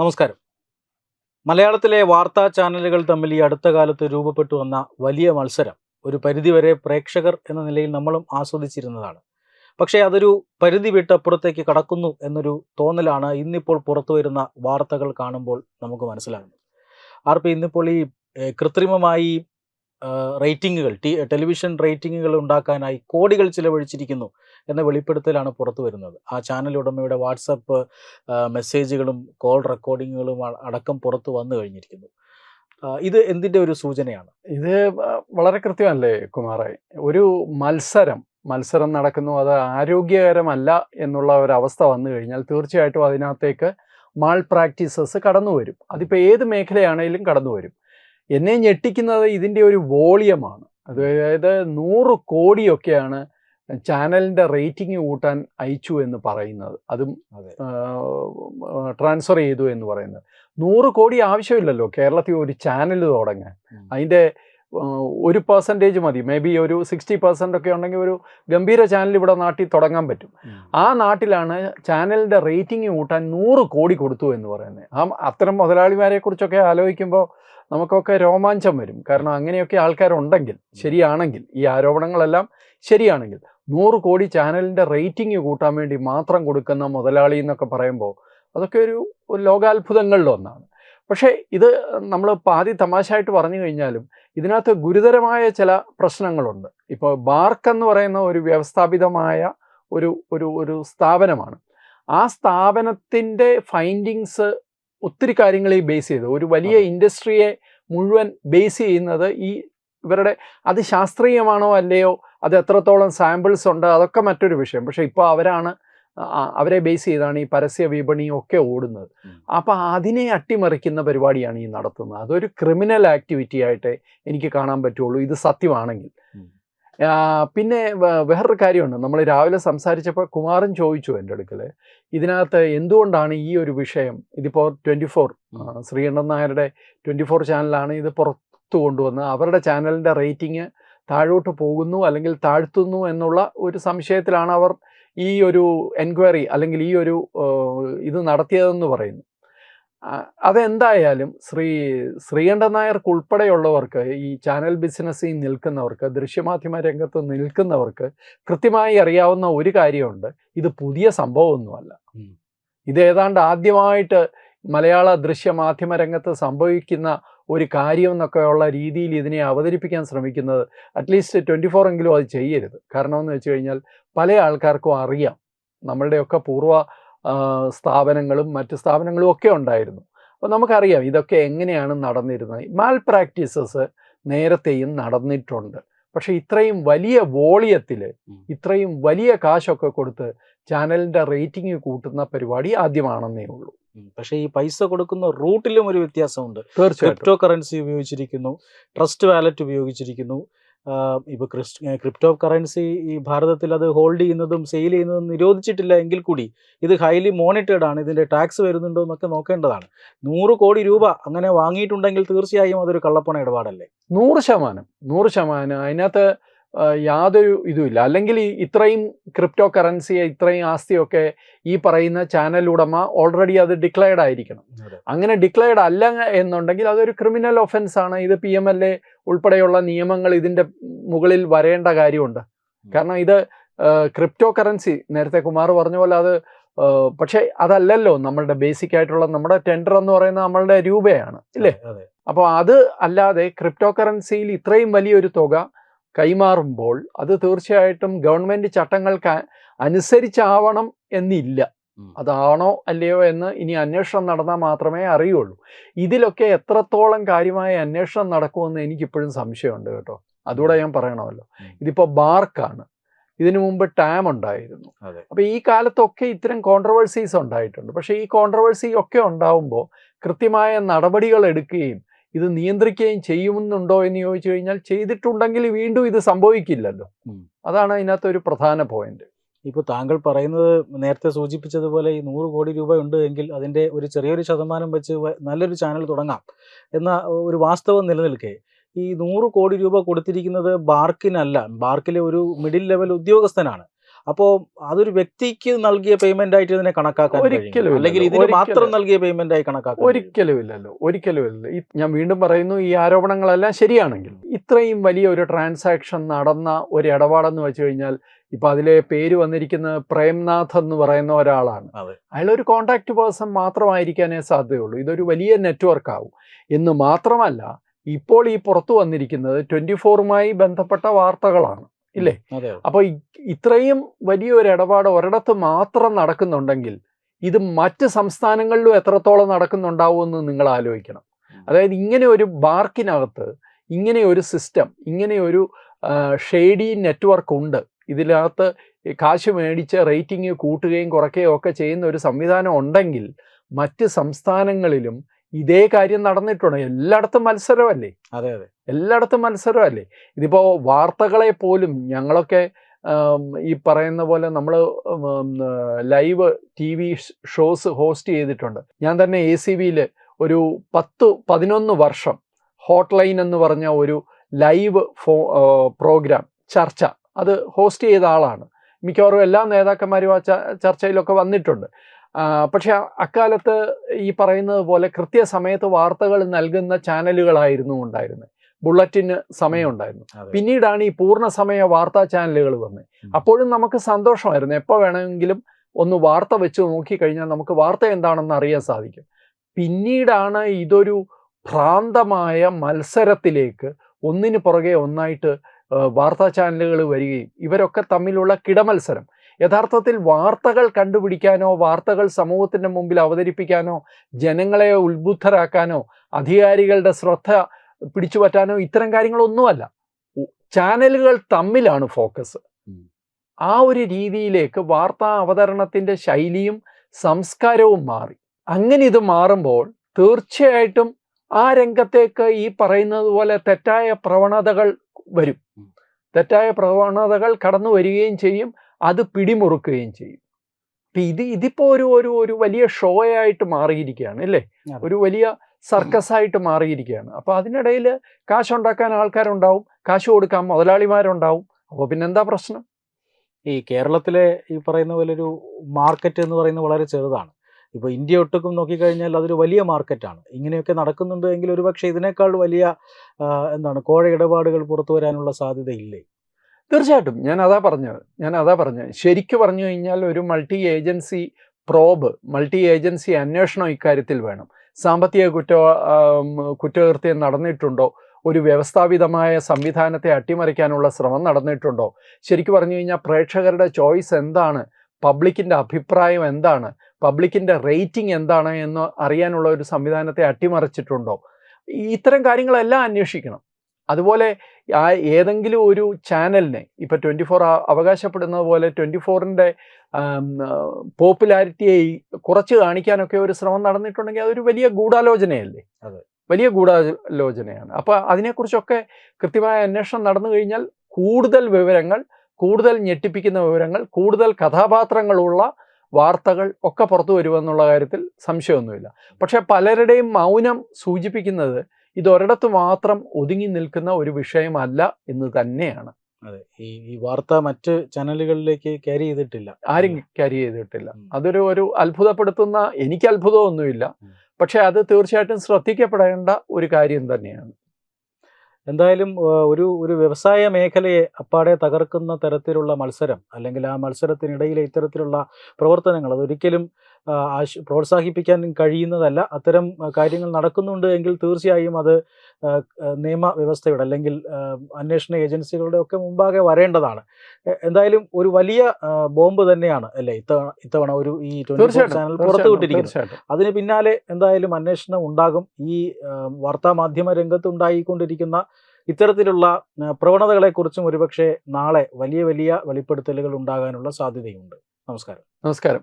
നമസ്കാരം. മലയാളത്തിലെ വാർത്താ ചാനലുകൾ തമ്മിൽ ഈ അടുത്ത കാലത്ത് രൂപപ്പെട്ടു വന്ന വലിയ മത്സരം ഒരു പരിധിവരെ പ്രേക്ഷകർ എന്ന നിലയിൽ നമ്മളും ആസ്വദിച്ചിരുന്നതാണ്. പക്ഷേ അതൊരു പരിധി വിട്ടപ്പുറത്തേക്ക് കടക്കുന്നു എന്നൊരു തോന്നലാണ് ഇന്നിപ്പോൾ പുറത്തു വരുന്ന വാർത്തകൾ കാണുമ്പോൾ നമുക്ക് മനസ്സിലാകുന്നത്. ആർ ഇന്നിപ്പോൾ ഈ കൃത്രിമമായി റേറ്റിംഗുകൾ ടെലിവിഷൻ റേറ്റിംഗുകൾ ഉണ്ടാക്കാനായി കോടികൾ ചിലവഴിച്ചിരിക്കുന്നു എന്ന വെളിപ്പെടുത്തലാണ് പുറത്തു വരുന്നത്. ആ ചാനൽ ഉടമയുടെ വാട്സപ്പ് മെസ്സേജുകളും കോൾ റെക്കോർഡിങ്ങുകളും അടക്കം പുറത്തു വന്നു കഴിഞ്ഞിരിക്കുന്നു. ഇത് എന്തിന്റെ ഒരു സൂചനയാണ്? ഇത് വളരെ കൃത്യമല്ലേ കുമാറായി ഒരു മത്സരം മത്സരം നടക്കുന്നു. അത് ആരോഗ്യകരമല്ല എന്നുള്ള ഒരവസ്ഥ വന്നു കഴിഞ്ഞാൽ തീർച്ചയായിട്ടും അതിനകത്തേക്ക് മാൾ പ്രാക്ടീസസ് കടന്നു വരും അതിപ്പോൾ ഏത് മേഖലയാണെങ്കിലും കടന്നു വരും എന്നെ ഞെട്ടിക്കുന്നത് ഇതിന്റെ ഒരു വോളിയമാണ്. അതായത് നൂറ് കോടിയൊക്കെയാണ് ചാനലിന്റെ റേറ്റിംഗ് കൂട്ടാൻ അയച്ചു എന്ന് പറയുന്നത്. അതും ട്രാൻസ്ഫർ ചെയ്തു എന്ന് പറയുന്നത്. നൂറ് കോടി ആവശ്യമില്ലല്ലോ കേരളത്തിൽ ഒരു ചാനൽ തുടങ്ങാൻ. അതിന്റെ ഒരു പെർസെന്റേജ് മതി. മേ ബി ഒരു സിക്സ്റ്റി പെർസെന്റ് ഒക്കെ ഉണ്ടെങ്കിൽ ഒരു ഗംഭീര ചാനൽ ഇവിടെ നാട്ടിൽ തുടങ്ങാൻ പറ്റും. ആ നാട്ടിലാണ് ചാനലിന്റെ റേറ്റിംഗ് കൂട്ടാൻ നൂറ് കോടി കൊടുത്തു എന്ന് പറയുന്നത്. ആ അത്തരം മുതലാളിമാരെ കുറിച്ചൊക്കെ ആലോചിക്കുമ്പോൾ നമുക്കൊക്കെ രോമാഞ്ചം വരും. കാരണം അങ്ങനെയൊക്കെ ആൾക്കാരുണ്ടെങ്കിൽ ശരിയാണെങ്കിൽ ഈ ആരോപണങ്ങളെല്ലാം ശരിയാണെങ്കിൽ നൂറ് കോടി ചാനലിന്റെ റേറ്റിംഗ് കൂട്ടാൻ വേണ്ടി മാത്രം കൊടുക്കുന്ന മുതലാളി എന്നൊക്കെ പറയുമ്പോൾ അതൊക്കെ ഒരു ലോകാത്ഭുതങ്ങളിലൊന്നാണ് ലോകാത്ഭുതങ്ങളിൽ ഒന്നാണ്. പക്ഷേ ഇത് നമ്മൾ പാതി തമാശയായിട്ട് പറഞ്ഞു കഴിഞ്ഞാലും ഇതിനകത്ത് ഗുരുതരമായ ചില പ്രശ്നങ്ങളുണ്ട്. ഇപ്പോൾ ബാർക്ക് എന്ന് പറയുന്ന ഒരു വ്യവസ്ഥാപിതമായ ഒരു ഒരു ഒരു സ്ഥാപനമാണ്. ആ സ്ഥാപനത്തിന്റെ ഫൈൻഡിങ്സ് ഒത്തിരി കാര്യങ്ങളെ ബേസ് ചെയ്ത്. ഒരു വലിയ ഇൻഡസ്ട്രിയെ മുഴുവൻ ബേസ് ചെയ്യുന്നത് ഈ ഇവരുടെ അത് ശാസ്ത്രീയമാണോ അല്ലയോ അത് എത്രത്തോളം സാമ്പിൾസ് ഉണ്ട് അതൊക്കെ മറ്റൊരു വിഷയം. പക്ഷേ ഇപ്പോൾ അവരാണ് അവരെ ബേസ് ചെയ്താണ് ഈ പരസ്യ വിപണിയും ഒക്കെ ഓടുന്നത്. അപ്പം അതിനെ അട്ടിമറിക്കുന്ന പരിപാടിയാണ് ഈ നടത്തുന്നത്. അതൊരു ക്രിമിനൽ ആക്ടിവിറ്റി ആയിട്ട് എനിക്ക് കാണാൻ പറ്റുള്ളൂ. ഇത് സത്യമാണെങ്കിൽ. പിന്നെ വേറൊരു കാര്യമുണ്ട്. നമ്മൾ രാവിലെ സംസാരിച്ചപ്പോൾ കുമാറൻ ചോദിച്ചു എന്റെ അടുക്കൽ ഇതിനകത്ത് എന്തുകൊണ്ടാണ് ഈ ഒരു വിഷയം ഇതിപ്പോൾ ട്വന്റി ഫോർ. ശ്രീകണ്ഠൻ നായരുടെ ട്വന്റി ഫോർ ചാനലാണ് ഇത് പുറത്തു കൊണ്ടുവന്ന് അവരുടെ ചാനലിന്റെ റേറ്റിംഗ് താഴോട്ട് പോകുന്നു അല്ലെങ്കിൽ താഴ്ത്തുന്നു എന്നുള്ള ഒരു സംശയത്തിലാണ് അവർ ഈ ഒരു എൻക്വയറി അല്ലെങ്കിൽ ഈ ഒരു ഇത് നടത്തിയതെന്ന് പറയുന്നു അതെന്തായാലും ശ്രീ ശ്രീകണ്ഠൻ നായർക്ക് ഉൾപ്പെടെയുള്ളവർക്ക് ഈ ചാനൽ ബിസിനസ്സിൽ നിൽക്കുന്നവർക്ക് ദൃശ്യമാധ്യമ രംഗത്ത് നിൽക്കുന്നവർക്ക് കൃത്യമായി അറിയാവുന്ന ഒരു കാര്യമുണ്ട്. ഇത് പുതിയ സംഭവമൊന്നുമല്ല. ഇത് ഏതാണ്ട് ആദ്യമായിട്ട് മലയാള ദൃശ്യമാധ്യമ രംഗത്ത് സംഭവിക്കുന്ന ഒരു കാര്യം എന്നൊക്കെയുള്ള രീതിയിൽ ഇതിനെ അവതരിപ്പിക്കാൻ ശ്രമിക്കുന്നത് അറ്റ്ലീസ്റ്റ് ട്വന്റി ഫോർ എങ്കിലും അത് ചെയ്യരുത്. കാരണം എന്ന് വെച്ച് കഴിഞ്ഞാൽ പല ആൾക്കാർക്കും അറിയാം നമ്മളുടെയൊക്കെ പൂർവ സ്ഥാപനങ്ങളും മറ്റ് സ്ഥാപനങ്ങളും ഒക്കെ ഉണ്ടായിരുന്നു. അപ്പോൾ നമുക്കറിയാം ഇതൊക്കെ എങ്ങനെയാണ് നടന്നിരുന്നത്. മാൽ പ്രാക്ടീസസ് നേരത്തെയും നടന്നിട്ടുണ്ട്. പക്ഷേ ഇത്രയും വലിയ വോളിയത്തിൽ ഇത്രയും വലിയ കാശൊക്കെ കൊടുത്ത് ചാനലിന്റെ റേറ്റിംഗ് കൂട്ടുന്ന പരിപാടി ആദ്യമാണെന്നേ ഉള്ളൂ. പക്ഷേ ഈ പൈസ കൊടുക്കുന്ന റൂട്ടിലും ഒരു വ്യത്യാസമുണ്ട്. ക്രിപ്റ്റോ കറൻസി ഉപയോഗിച്ചിരിക്കുന്നു ട്രസ്റ്റ് വാലറ്റ് ഉപയോഗിച്ചിരിക്കുന്നു. ഇപ്പോൾ ഇപ്പൊ ക്രിപ്റ്റോ കറൻസി ഈ ഭാരതത്തിൽ അത് ഹോൾഡ് ചെയ്യുന്നതും സെയിൽ ചെയ്യുന്നതും നിരോധിച്ചിട്ടില്ല എങ്കിൽ കൂടി ഇത് ഹൈലി മോണിറ്റേഡ് ആണ്. ഇതിന്റെ ടാക്സ് വരുന്നുണ്ടോ എന്നൊക്കെ നോക്കേണ്ടതാണ്. നൂറ് കോടി രൂപ അങ്ങനെ വാങ്ങിയിട്ടുണ്ടെങ്കിൽ തീർച്ചയായും അതൊരു കള്ളപ്പണ ഇടപാടല്ലേ? നൂറ് ശതമാനം. നൂറ് ശതമാനം. അതിനകത്ത് യാതൊരു ഇതുമില്ല അല്ലെങ്കിൽ ഈ ഇത്രയും ക്രിപ്റ്റോ കറൻസിയെ ഇത്രയും ആസ്തിയൊക്കെ ഈ പറയുന്ന ചാനൽ ഉടമ ഓൾറെഡി അത് ഡിക്ലെയർഡ് ആയിരിക്കണം. അങ്ങനെ ഡിക്ലെയർഡ് അല്ല എന്നുണ്ടെങ്കിൽ അതൊരു ക്രിമിനൽ ഒഫൻസ് ആണ്. ഇത് പി എം എൽ എ ഉൾപ്പെടെയുള്ള നിയമങ്ങൾ ഇതിന്റെ മുകളിൽ വരേണ്ട കാര്യമുണ്ട്. കാരണം ഇത് ക്രിപ്റ്റോ കറൻസി നേരത്തെ കുമാർ പറഞ്ഞ പോലെ അത് പക്ഷേ അതല്ലല്ലോ നമ്മളുടെ ബേസിക് ആയിട്ടുള്ള നമ്മുടെ ടെൻഡർ എന്ന് പറയുന്നത് നമ്മളുടെ രൂപയാണ് ഇല്ലേ? അപ്പോൾ അത് അല്ലാതെ ക്രിപ്റ്റോ കറൻസിയിൽ ഇത്രയും വലിയൊരു തുക കൈമാറുമ്പോൾ അത് തീർച്ചയായിട്ടും ഗവൺമെന്റ് ചട്ടങ്ങൾക്ക് അനുസരിച്ചാവണം എന്നില്ല. അതാണോ അല്ലയോ എന്ന് ഇനി അന്വേഷണം നടന്നാൽ മാത്രമേ അറിയുള്ളൂ. ഇതിലൊക്കെ എത്രത്തോളം കാര്യമായ അന്വേഷണം നടക്കുമെന്ന് എനിക്കിപ്പോഴും സംശയമുണ്ട് കേട്ടോ. അതുകൂടെ ഞാൻ പറയണമല്ലോ. ഇതിപ്പോ ഇതിപ്പോൾ ബാർക്കാണ്. ഇതിനു മുമ്പ് ടാം ഉണ്ടായിരുന്നു. അപ്പൊ അപ്പോൾ ഈ കാലത്തൊക്കെ ഇത്തരം കോൺട്രവേഴ്സീസ് ഉണ്ടായിട്ടുണ്ട്. പക്ഷേ ഈ കോൺട്രവേഴ്സി ഒക്കെ ഉണ്ടാവുമ്പോൾ കൃത്യമായ നടപടികൾ എടുക്കുകയും ഇത് നിയന്ത്രിക്കുകയും ചെയ്യുന്നുണ്ടോ എന്ന് ചോദിച്ചു കഴിഞ്ഞാൽ ചെയ്തിട്ടുണ്ടെങ്കിൽ വീണ്ടും ഇത് സംഭവിക്കില്ലല്ലോ. അതാണ് അതിനകത്ത് ഒരു പ്രധാന പോയിന്റ് ഇപ്പോൾ താങ്കൾ പറയുന്നത് നേരത്തെ സൂചിപ്പിച്ചതുപോലെ ഈ നൂറ് കോടി രൂപ ഉണ്ട് എങ്കിൽ അതിന്റെ ഒരു ചെറിയൊരു ശതമാനം വെച്ച് നല്ലൊരു ചാനൽ തുടങ്ങാം. എന്ന ഒരു വാസ്തവം നിലനിൽക്കെ. ഈ നൂറ് കോടി രൂപ കൊടുത്തിരിക്കുന്നത് ബാർക്കിനല്ല. ബാർക്കിലെ ഒരു മിഡിൽ ലെവൽ ഉദ്യോഗസ്ഥനാണ്. അപ്പോ അതൊരു വ്യക്തിക്ക് നൽകിയ പേയ്മെന്റ് ആയിട്ട് ഇതിനെ കണക്കാക്കാൻ ഒരിക്കലും അല്ലെങ്കിൽ. ഇതിന് മാത്രം നൽകിയ പേയ്മെന്റ് ആയി കണക്കാക്കാം? ഒരിക്കലും ഇല്ലല്ലോ ഒരിക്കലും ഇല്ല ഞാൻ വീണ്ടും പറയുന്നു ഈ ആരോപണങ്ങളെല്ലാം ശരിയാണെങ്കിൽ ഇത്രയും വലിയ ഒരു ട്രാൻസാക്ഷൻ നടന്ന ഒരു ഇടപാടെന്ന് വെച്ച് കഴിഞ്ഞാൽ ഇപ്പൊ അതിലെ പേര് വന്നിരിക്കുന്നത് പ്രേംനാഥ് എന്ന് പറയുന്ന ഒരാളാണ്. അയാൾ ഒരു കോണ്ടാക്ട് പേഴ്സൺ മാത്രമായിരിക്കാനേ സാധ്യതയുള്ളൂ. ഇതൊരു വലിയ നെറ്റ്വർക്ക് ആവും. എന്ന് മാത്രമല്ല ഇപ്പോൾ ഈ പുറത്തു വന്നിരിക്കുന്നത് ട്വന്റി ഫോറുമായി ബന്ധപ്പെട്ട വാർത്തകളാണ്. ഇല്ലേ? അപ്പൊ ഇത്രയും അപ്പോൾ ഇത്രയും വലിയൊരു ഇടപാട് ഒരിടത്ത് മാത്രം നടക്കുന്നുണ്ടെങ്കിൽ ഇത് മറ്റ് സംസ്ഥാനങ്ങളിലും എത്രത്തോളം നടക്കുന്നുണ്ടാവുമെന്ന് നിങ്ങൾ ആലോചിക്കണം. അതായത് ഇങ്ങനെ ഒരു ബാർക്കിനകത്ത് ഇങ്ങനെ ഒരു സിസ്റ്റം ഇങ്ങനെ ഒരു ഷെയ്ഡി നെറ്റ്വർക്ക് ഉണ്ട്. ഇതിനകത്ത് കാശ് മേടിച്ച് റേറ്റിംഗ് കൂട്ടുകയും കുറയ്ക്കുകയും ഒക്കെ ചെയ്യുന്ന ഒരു സംവിധാനം ഉണ്ടെങ്കിൽ മറ്റ് സംസ്ഥാനങ്ങളിലും ഇതേ കാര്യം നടന്നിട്ടുണ്ട്. എല്ലായിടത്തും മത്സരമല്ലേ? അതെ അതെ. എല്ലായിടത്തും മത്സരമല്ലേ? ഇതിപ്പോ വാർത്തകളെ പോലും ഞങ്ങളൊക്കെ ഈ പറയുന്ന പോലെ നമ്മൾ live T V shows host ചെയ്തിട്ടുണ്ട്. ഞാൻ തന്നെ എ സി വിയിൽ ഒരു പത്ത് പതിനൊന്ന് വർഷം ഹോട്ട് ലൈൻ എന്ന് പറഞ്ഞ ഒരു ലൈവ് ഫോ പ്രോഗ്രാം ചർച്ച അത് ഹോസ്റ്റ് ചെയ്ത ആളാണ്. മിക്കവാറും എല്ലാ നേതാക്കന്മാരും ആ ചർച്ചയിലൊക്കെ വന്നിട്ടുണ്ട്. പക്ഷെ അക്കാലത്ത് ഈ പറയുന്നത് പോലെ കൃത്യസമയത്ത് വാർത്തകൾ നൽകുന്ന ചാനലുകളായിരുന്നു ഉണ്ടായിരുന്നത് ബുള്ളറ്റിന് സമയമുണ്ടായിരുന്നു. പിന്നീടാണ് ഈ പൂർണ സമയ വാർത്താ ചാനലുകൾ വന്നത് അപ്പോഴും നമുക്ക് സന്തോഷമായിരുന്നു. എപ്പോൾ വേണമെങ്കിലും ഒന്ന് വാർത്ത വെച്ച് നോക്കിക്കഴിഞ്ഞാൽ നമുക്ക് വാർത്ത എന്താണെന്ന് അറിയാൻ സാധിക്കും. പിന്നീടാണ് ഇതൊരു ഭ്രാന്തമായ മത്സരത്തിലേക്ക് ഒന്നിനു പുറകെ ഒന്നായിട്ട് വാർത്താ ചാനലുകൾ വരികയും ഇവരൊക്കെ തമ്മിലുള്ള കിടമത്സരം. യഥാർത്ഥത്തിൽ വാർത്തകൾ കണ്ടുപിടിക്കാനോ വാർത്തകൾ സമൂഹത്തിന്റെ മുമ്പിൽ അവതരിപ്പിക്കാനോ ജനങ്ങളെ ഉത്ബുദ്ധരാക്കാനോ അധികാരികളുടെ ശ്രദ്ധ പിടിച്ചുപറ്റാനോ ഇത്തരം കാര്യങ്ങളൊന്നുമല്ല. ചാനലുകൾ തമ്മിലാണ് ഫോക്കസ്. ആ ഒരു രീതിയിലേക്ക് വാർത്താ അവതരണത്തിന്റെ ശൈലിയും സംസ്കാരവും മാറി. അങ്ങനെ ഇത് മാറുമ്പോൾ തീർച്ചയായിട്ടും ആ രംഗത്തേക്ക് ഈ പറയുന്നത് പോലെ തെറ്റായ പ്രവണതകൾ വരും. തെറ്റായ പ്രവണതകൾ കടന്നു വരികയും ചെയ്യും. അത് പിടിമുറുക്കുകയും ചെയ്യും. ഇപ്പൊ ഇത് ഇതിപ്പോ ഒരു ഒരു ഒരു വലിയ ഷോ ആയിട്ട് മാറിയിരിക്കുകയാണ് അല്ലേ? ഒരു വലിയ സർക്കസ് ആയിട്ട് മാറിയിരിക്കുകയാണ്. അപ്പൊ അതിനിടയിൽ കാശുണ്ടാക്കാൻ ആൾക്കാരുണ്ടാവും കാശ് കൊടുക്കാൻ മുതലാളിമാരുണ്ടാവും. അപ്പോൾ പിന്നെന്താ പ്രശ്നം? ഈ കേരളത്തിലെ ഈ പറയുന്ന പോലെ ഒരു മാർക്കറ്റ് എന്ന് പറയുന്നത് വളരെ ചെറുതാണ്. ഇപ്പോൾ ഇന്ത്യ ഒട്ടുക്കും നോക്കിക്കഴിഞ്ഞാൽ അതൊരു വലിയ മാർക്കറ്റാണ് ഇങ്ങനെയൊക്കെ നടക്കുന്നുണ്ട് എങ്കിൽ ഒരുപക്ഷെ ഇതിനേക്കാൾ വലിയ എന്താണ് കോഴ ഇടപാടുകൾ പുറത്തു വരാനുള്ള സാധ്യതയില്ലേ? തീർച്ചയായിട്ടും. ഞാൻ അതാ പറഞ്ഞത്. ഞാൻ അതാ പറഞ്ഞത്. ശരിക്കു പറഞ്ഞു കഴിഞ്ഞാൽ ഒരു multi agency probe multi agency അന്വേഷണം ഇക്കാര്യത്തിൽ വേണം. സാമ്പത്തിക കുറ്റ കുറ്റകൃത്യം നടന്നിട്ടുണ്ടോ? ഒരു വ്യവസ്ഥാപിതമായ സംവിധാനത്തെ അട്ടിമറിക്കാനുള്ള ശ്രമം നടന്നിട്ടുണ്ടോ? ശരിക്കു പറഞ്ഞു കഴിഞ്ഞാൽ പ്രേക്ഷകരുടെ ചോയ്സ് എന്താണ്? പബ്ലിക്കിന്റെ അഭിപ്രായം എന്താണ്? പബ്ലിക്കിന്റെ റേറ്റിംഗ് എന്താണ് എന്ന് അറിയാനുള്ള ഒരു സംവിധാനത്തെ അട്ടിമറിച്ചിട്ടുണ്ടോ? ഇത്തരം കാര്യങ്ങളെല്ലാം അന്വേഷിക്കണം. അതുപോലെ ആ ഏതെങ്കിലും ഒരു ചാനലിനെ ഇപ്പം ട്വന്റി ഫോർ അവകാശപ്പെടുന്നത് പോലെ ട്വന്റി ഫോറിന്റെ പോപ്പുലാരിറ്റിയെ കുറച്ച് കാണിക്കാനൊക്കെ ഒരു ശ്രമം നടന്നിട്ടുണ്ടെങ്കിൽ അതൊരു വലിയ ഗൂഢാലോചനയല്ലേ? അതെ. വലിയ ഗൂഢാലോചനയാണ്. അപ്പോൾ അതിനെക്കുറിച്ചൊക്കെ കൃത്യമായ അന്വേഷണം നടന്നു കഴിഞ്ഞാൽ കൂടുതൽ വിവരങ്ങൾ കൂടുതൽ ഞെട്ടിപ്പിക്കുന്ന വിവരങ്ങൾ കൂടുതൽ കഥാപാത്രങ്ങളുള്ള വാർത്തകൾ ഒക്കെ പുറത്തു വരുമെന്നുള്ള കാര്യത്തിൽ സംശയമൊന്നുമില്ല. പക്ഷേ പലരുടെയും മൗനം സൂചിപ്പിക്കുന്നത് ഇത് ഒരിടത്ത് മാത്രം ഒതുങ്ങി നിൽക്കുന്ന ഒരു വിഷയമല്ല എന്ന് തന്നെയാണ്. അതെ ഈ ഈ വാർത്ത മറ്റ് ചാനലുകളിലേക്ക് ക്യാരി ചെയ്തിട്ടില്ല. ആരും ക്യാരി ചെയ്തിട്ടില്ല. അതൊരു ഒരു അത്ഭുതപ്പെടുത്തുന്ന എനിക്ക് അത്ഭുതമൊന്നുമില്ല. പക്ഷേ അത് തീർച്ചയായിട്ടും ശ്രദ്ധിക്കപ്പെടേണ്ട ഒരു കാര്യം തന്നെയാണ്. എന്തായാലും ഒരു ഒരു വ്യവസായ മേഖലയെ അപ്പാടെ തകർക്കുന്ന തരത്തിലുള്ള മത്സരം അല്ലെങ്കിൽ ആ മത്സരത്തിനിടയിലെ ഇത്തരത്തിലുള്ള പ്രവർത്തനങ്ങൾ അതൊരിക്കലും പ്രോത്സാഹിപ്പിക്കാൻ കഴിയുന്നതല്ല. അത്തരം കാര്യങ്ങൾ നടക്കുന്നുണ്ട് എങ്കിൽ തീർച്ചയായും അത് നിയമ വ്യവസ്ഥയുടെ അല്ലെങ്കിൽ അന്വേഷണ ഏജൻസികളുടെ ഒക്കെ മുമ്പാകെ വരേണ്ടതാണ്. എന്തായാലും ഒരു വലിയ ബോംബ് തന്നെയാണ് അല്ലേ ഇത്തവണ ഇത്തവണ ഒരു ഈ ട്വന്റി ചാനൽ പുറത്തു തീർച്ചയായിട്ടും, വിട്ടിരിക്കുന്നത് അതിന് പിന്നാലെ എന്തായാലും അന്വേഷണം ഉണ്ടാകും. ഈ വാർത്താ മാധ്യമ രംഗത്ത് ഉണ്ടായിക്കൊണ്ടിരിക്കുന്ന ഇത്തരത്തിലുള്ള പ്രവണതകളെക്കുറിച്ചും ഒരുപക്ഷെ നാളെ വലിയ വലിയ വെളിപ്പെടുത്തലുകൾ ഉണ്ടാകാനുള്ള സാധ്യതയുണ്ട്. നമസ്കാരം. നമസ്കാരം.